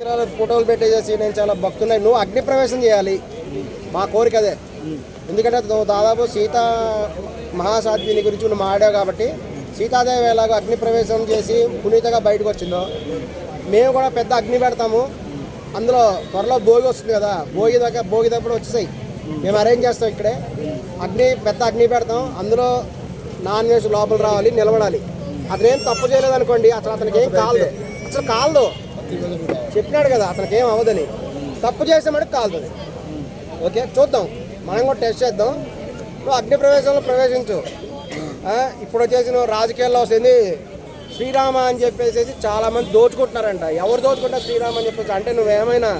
విగ్రహాలు ఫోటోలు పెట్టేసేసి నేను చాలా భక్తున్నాయి నువ్వు అగ్ని ప్రవేశం చేయాలి. మా కోరిక అదే. ఎందుకంటే నువ్వు దాదాపు సీత మహాసాధ్విని గురించి నువ్వు మాడావు కాబట్టి సీతాదేవి ఎలాగో అగ్ని ప్రవేశం చేసి పునీతగా బయటకు వచ్చిందో. మేము కూడా పెద్ద అగ్ని పెడతాము. అందులో త్వరలో భోగి వస్తుంది కదా. భోగి దగ్గర భోగి దగ్గర వచ్చేసాయి. మేము అరేంజ్ చేస్తాం ఇక్కడే. అగ్ని పెద్ద అగ్ని పెడతాం. అందులో నాన్ వెజ్ లోపల రావాలి నిలబడాలి. అతనేం తప్పు చేయలేదు అనుకోండి అసలు అతనికి ఏం కాలదు. అసలు కాలదు. చెప్పినాడు కదా అతనికి ఏం అవ్వదని. తప్పు చేసామంటే కాలుతుంది ఓకే చూద్దాం. మనం కూడా టెస్ట్ చేద్దాం. నువ్వు అగ్ని ప్రవేశంలో ప్రవేశించు. ఇప్పుడు వచ్చేసి నువ్వు రాజకీయాల్లో వస్తుంది. శ్రీరామ అని చెప్పేసి చాలామంది దోచుకుంటున్నారంట. ఎవరు దోచుకుంటారు శ్రీరామ అని చెప్పేసి? అంటే నువ్వేమైనా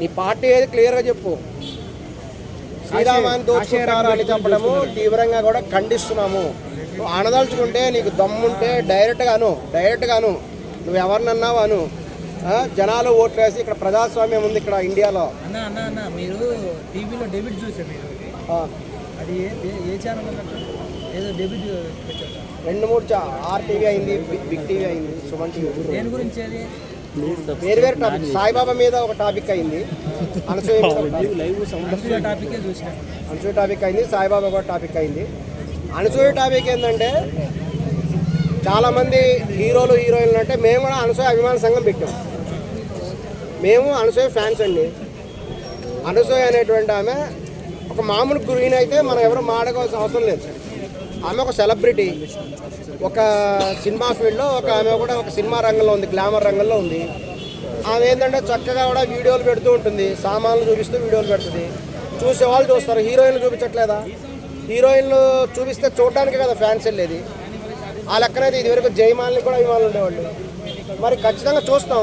నీ పార్టీ ఏది క్లియర్గా చెప్పు. శ్రీరామాన్ని దోచుకుంటారు అని చెప్పడము తీవ్రంగా కూడా ఖండిస్తున్నాము. నువ్వు అనదలుచుకుంటే నీకు దమ్ముంటే డైరెక్ట్గాను డైరెక్ట్గాను నువ్వు ఎవరినన్నావు అను. జనాలు ఓట్లు వేసి ఇక్కడ ప్రజాస్వామ్యం ఉంది ఇక్కడ ఇండియాలో. అన్న అన్న అన్న మీరు టీవీలో డెబిట్ చూసారు మీరు. అది ఏ ఛానల్ ఏదో డెబిట్ రెండు మూడు చా ఆర్ టీవీ అయింది బిగ్ టీవీ అయింది సుమన్ టీవీ. దేని గురించి అది? వేరు వేరు టాపిక్. సాయిబాబా మీద ఒక టాపిక్ అయింది. అనసూయ టాపిక్. అనసూయ టాపికే చూసినాను అనసూయ టాపిక్ అయింది సాయిబాబా కూడా టాపిక్ అయింది. అనసూయ టాపిక్ ఏంటంటే చాలామంది హీరోలు హీరోయిన్లు అంటే మేము కూడా అనసూయ అభిమాన సంఘం పెట్టాం. మేము అనసూయ ఫ్యాన్స్ అండి. అనసూయ అనేటువంటి ఆమె ఒక మామూలు గ్రీన్ అయితే మనం ఎవరు మాడకోవాల్సిన అవసరం లేదు. ఆమె ఒక సెలబ్రిటీ ఒక సినిమా ఫీల్డ్లో ఒక ఆమె కూడా ఒక సినిమా రంగంలో ఉంది గ్లామర్ రంగంలో ఉంది. ఆమె ఏంటంటే చక్కగా కూడా వీడియోలు పెడుతూ ఉంటుంది సామాన్లు చూపిస్తూ వీడియోలు పెడుతుంది. చూసే వాళ్ళు చూస్తారు. హీరోయిన్లు చూపించట్లేదా? హీరోయిన్లు చూపిస్తే చూడడానికి కదా ఫ్యాన్స్ వెళ్ళేది. ఆ లెక్కనైతే ఇదివరకు జయమాలని కూడా అభిమానులు ఉండేవాళ్ళు. మరి ఖచ్చితంగా చూస్తాం.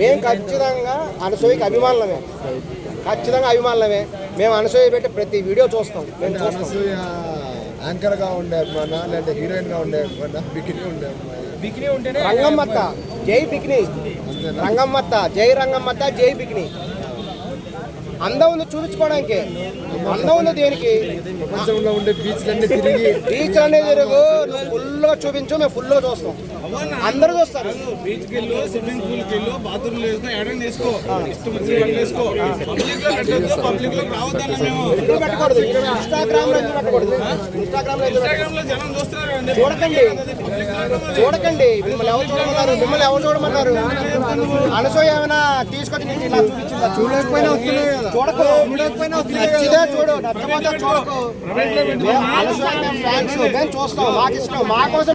మేము ఖచ్చితంగా అనసూయకి అభిమానులమే. ఖచ్చితంగా అభిమానులమే. మేము అనసూయ పెట్టి ప్రతి వీడియో చూస్తాం. మేము చూస్తాం. అనసూయ యాంకర్గా ఉండే అభిమాన లేదంటే హీరోయిన్గా ఉండే అభిమాన బికిని ఉండే బికినీ ఉంటేనే రంగమ్మత్త జై బికిని. రంగమ్మత్త జై రంగమ్మత్త జై బికిని. అందం ఉంది చూపించుకోవడానికి. అందం ఉంది దేనికి? ప్రపంచంలో ఉండే బీచ్లన్నీ తిరిగి బీచ్ అనేది తిరుగు. నువ్వు ఫుల్గా చూపించు మేము ఫుల్గా చూస్తాం. అందరూ చూస్తారు. వెళ్ళు స్విమ్మింగ్ పూల్కి వెళ్ళు బాత్రూమ్ వేసుకో ఎడని వేసుకో ఇష్టం వచ్చి ఎడని వేసుకో పబ్లిక్లో పెట్టద్దు పబ్లిక్లో రావద్దన్న మేము. ఇక్కడ పెట్టకూడదు? ఇన్స్టాగ్రామ్లో ఎందుకు పెట్టకూడదు? ఇన్స్టాగ్రామ్లో? ఇన్స్టాగ్రామ్లో జనం చూస్తున్నారు. చూడకండి. చూడకండి. మిమ్మల్ని ఎవరు చూడమన్నారు మిమ్మల్ని ఎవరు చూడమన్నారు అనసూయ ఏమైనా తీసుకొచ్చి చూడకపోయినా వస్తున్నాయి చూడకు. నచ్చితే చూడు నచ్చకపోతే చూడకు. చూస్తాం. మాకు ఇష్టం మా కోసం